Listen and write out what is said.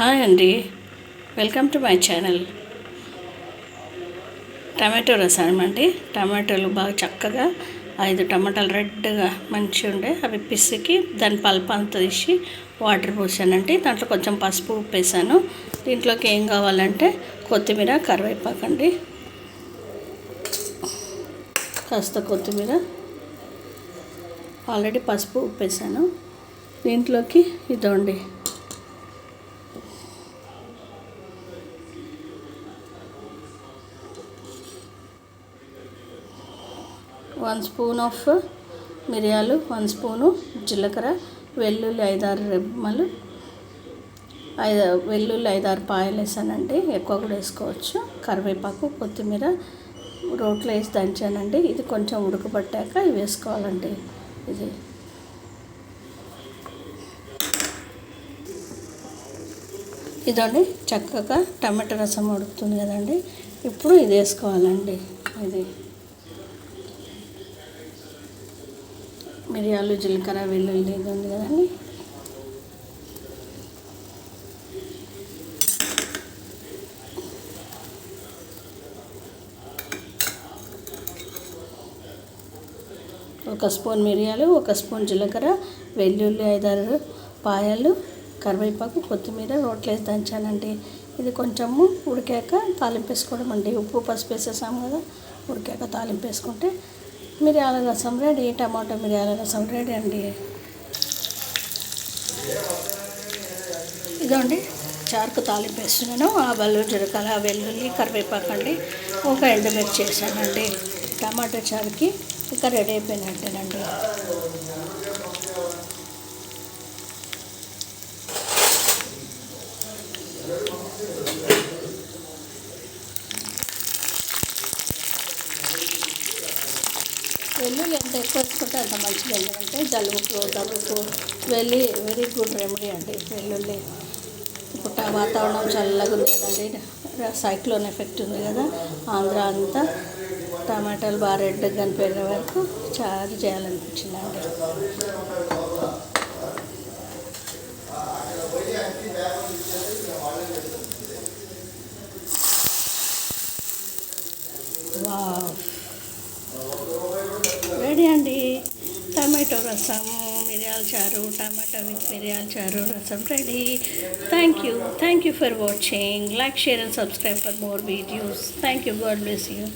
Hi అండి. Welcome to my channel. Tomato rasam అండి. టమాటోలు బాగా చక్కగా ఐదు టమాటాలు రెడ్గా మంచిగా ఉండే. అవి పిసికి దాని పల్పు అంతా తీసి వాటర్ పోసానండి. దాంట్లో కొంచెం పసుపు ఉప్పేసాను. దీంట్లోకి ఏం కావాలంటే కొత్తిమీర కరివేపాకండి కాస్త కొత్తిమీర. ఆల్రెడీ పసుపు ఉప్పేసాను. దీంట్లోకి ఇదండి. వన్ స్పూన్ ఆఫ్ మిరియాలు వన్ స్పూను జీలకర్ర వెల్లుల్లి ఐదారు రెమ్మలు ఐదు వెల్లుల్లి ఐదారు పాయలు వేసానండి. ఎక్కువ కూడా వేసుకోవచ్చు. కరివేపాకు కొత్తిమీర రోట్లో వేసి దంచానండి. ఇది కొంచెం ఉడకబట్టాక ఇవి వేసుకోవాలండి. ఇది. ఇదండి చక్కగా టమాటా రసం ఉడుకుతుంది కదండి. ఇప్పుడు ఇది వేసుకోవాలండి. ఇది. మిరియాలు జీలకర్ర వెల్లుల్లి ఇది ఉంది కదండి. ఒక స్పూన్ మిరియాలు ఒక స్పూన్ జీలకర్ర వెల్లుల్లి ఐదారు పాయలు కరివేపాకు కొత్తిమీర రోట్లేసి దంచానండి. ఇది కొంచెము ఉడికాక తాలింపు వేసుకోవడం అండి. ఉప్పు పసుపు వేసేసాము కదా ఉడికాక తాలింపు వేసుకుంటే మిరియాల రసం రెడీ టమాటో మిరియాల రసం రెడీ అండి. ఇదండి చారుకు తాలింపు వేస్తున్నాను. ఆవాలు జీలకర్ర వెల్లుల్లి కరివేపాకు అండి. ఒక ఎండుమిర్చి వేసానండి. టమాటో చారుకి ఇక రెడీ అయిపోయినట్టేనండి. వెల్లుల్లి ఎంత ఎక్కువ వేసుకుంటే అంత మంచిది. ఎందుకంటే జలుబుకు దగ్గుకు వెళ్ళి వెరీ గుడ్ రెమెడీ అండి. వెల్లుల్లి ఇప్పుడు వాతావరణం చల్లగా ఉంది కదండి. సైక్లోన్ ఎఫెక్ట్ ఉంది కదా. ఆంధ్ర అంతా టమాటాలు బాగా రెడ్గా కనిపోయిన వరకు చారు చేయాలనిపించిందండి వావ్. टमाटो रसम मिर्यलचार tomato with मिर्यलचार rasam ready thank you thank you for watching like share and subscribe for more videos thank you God bless you